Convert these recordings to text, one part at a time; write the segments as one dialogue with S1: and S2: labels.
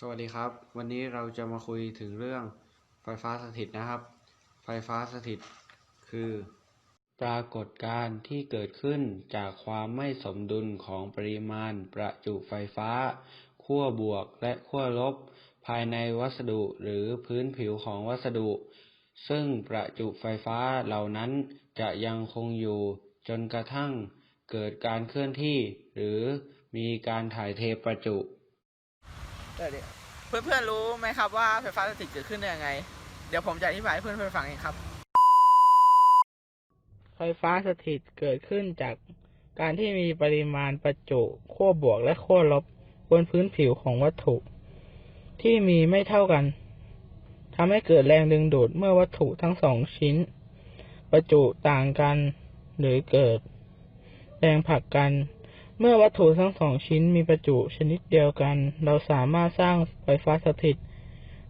S1: สวัสดีครับ วันนี้เราจะมาคุยถึงเรื่องไฟฟ้าสถิตนะครับ ไฟฟ้าสถิต คือ ปรากฏการณ์ที่เกิดขึ้นจากความไม่สมดุลของปริมาณประจุไฟฟ้าขั้วบวกและขั้วลบ ภายในวัสดุหรือพื้นผิวของวัสดุ ซึ่งประจุไฟฟ้าเหล่านั้นจะยังคงอยู่จนกระทั่งเกิดการเคลื่อนที่ หรือมีการถ่ายเทประจุ
S2: เพื่อนๆรู้ไหมครับว่าไฟฟ้าสถิตเกิดขึ้นได้ยังไง เดี๋ยวผมจะอธิบายให้เพื่อนๆฟังเองครับ
S3: ไฟฟ้าสถิตเกิดขึ้นจากการที่มีปริมาณประจุขั้วบวกและขั้วลบบนพื้นผิวของวัตถุ ที่มีไม่เท่ากันทำให้เกิดแรงดึงดูดเมื่อวัตถุทั้งสองชิ้น ประจุต่างกัน หรือเกิด แรงผลักกัน เมื่อวัตถุทั้งสองชิ้นมีประจุชนิดเดียวกัน เราสามารถสร้างไฟฟ้าสถิต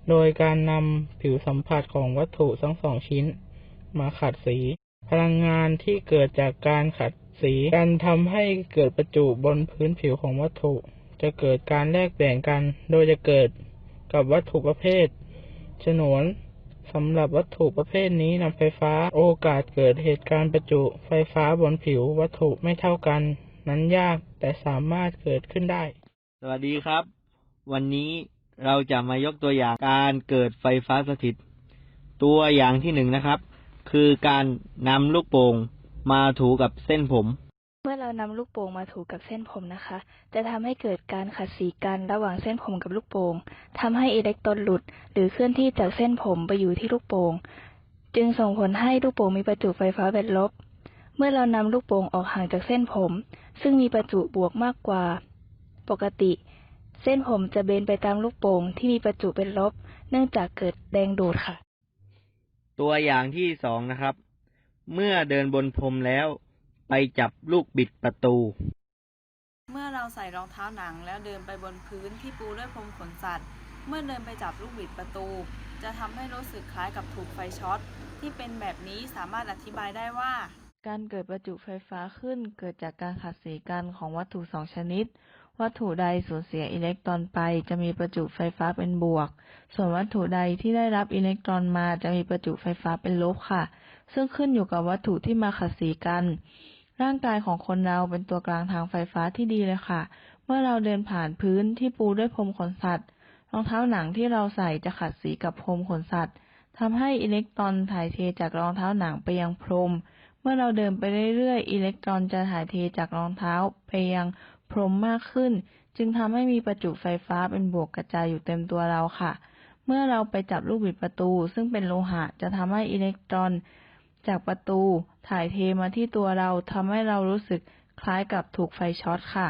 S3: โดยการนำผิวสัมผัสของวัตถุทั้งสองชิ้น มาขัดสี พลังงานที่เกิดจากการขัดสีกันทำให้เกิดประจุบนพื้นผิวของวัตถุ จะเกิดการแลกเปลี่ยนกัน โดยจะเกิดกับวัตถุประเภทฉนวนสำหรับวัตถุประเภทนี้นำไฟฟ้าโอกาสเกิดเหตุการณ์ประจุไฟฟ้าบนผิววัตถุไม่เท่ากัน นั้นยากแต่สามารถเกิดขึ้นได้
S4: สวัสดีครับ วันนี้เราจะมายกตัวอย่างการเกิดไฟฟ้าสถิต ตัวอย่างที่หนึ่งนะครับ คือการนำลูกโป่งมาถูกับเส้นผม
S5: เมื่อเรานำลูกโป่งมาถูกับเส้นผมนะคะ จะทำให้เกิดการขัดสีกันระหว่างเส้นผมกับลูกโป่งทำให้อิเล็กตรอนหลุด หรือเคลื่อนที่จากเส้นผมไปอยู่ที่ลูกโป่งจึงส่งผลให้ลูกโป่งมีประจุไฟฟ้าเป็นลบ เมื่อเรานำลูกโป่งออกห่างจากเส้นผม ซึ่งมีประจุบวกมากกว่า ปกติ เส้นผมจะเบนไปตามลูกโป่งที่มีประจุเป็นลบ เนื่องจากเกิดแรงดูดค่ะ
S4: ตัวอย่างที่สองนะครับ เมื่อเดินบนพรมแล้ว ไปจับลูกบิดประตู
S6: เมื่อเราใส่รองเท้าหนังแล้วเดินไปบนพื้นที่ปูด้วยพรมขนสัตว์ เมื่อเดินไปจับลูกบิดประตู จะทำให้รู้สึกคล้ายกับถูกไฟช็อตที่เป็นแบบนี้สามารถอธิบายได้ว่า
S5: การเกิดประจุไฟฟ้าขึ้นเกิดจากการขัดสีกันของวัตถุสองชนิด วัตถุใดสูญเสียอิเล็กตรอนไปจะมีประจุไฟฟ้าเป็นบวก ส่วนวัตถุใดที่ได้รับอิเล็กตรอนมาจะมีประจุไฟฟ้าเป็นลบค่ะ ซึ่งขึ้นอยู่กับวัตถุที่มาขัดสีกัน ร่างกายของคนเราเป็นตัวกลางทางไฟฟ้าที่ดีเลยค่ะ เมื่อเราเดินผ่านพื้นที่ปูด้วยพรมขนสัตว์ รองเท้าหนังที่เราใส่จะขัดสีกับพรมขนสัตว์ทำให้อิเล็กตรอนถ่ายเทจากรองเท้าหนังไปยังพรม มื่อเราเดินไปเรื่อยๆ อิเล็กตรอนจะถ่ายเทจากรองเท้าไปยังพรมมากขึ้น จึงทำให้มีประจุไฟฟ้าเป็นบวกกระจายอยู่เต็มตัวเราค่ะ เมื่อเราไปจับลูกบิดประตู ซึ่งเป็นโลหะจะทำให้อิเล็กตรอน จากประตูถ่ายเทมาที่ตัวเราทำให้เรารู้สึกคล้ายกับถูกไฟช็อตค่ะ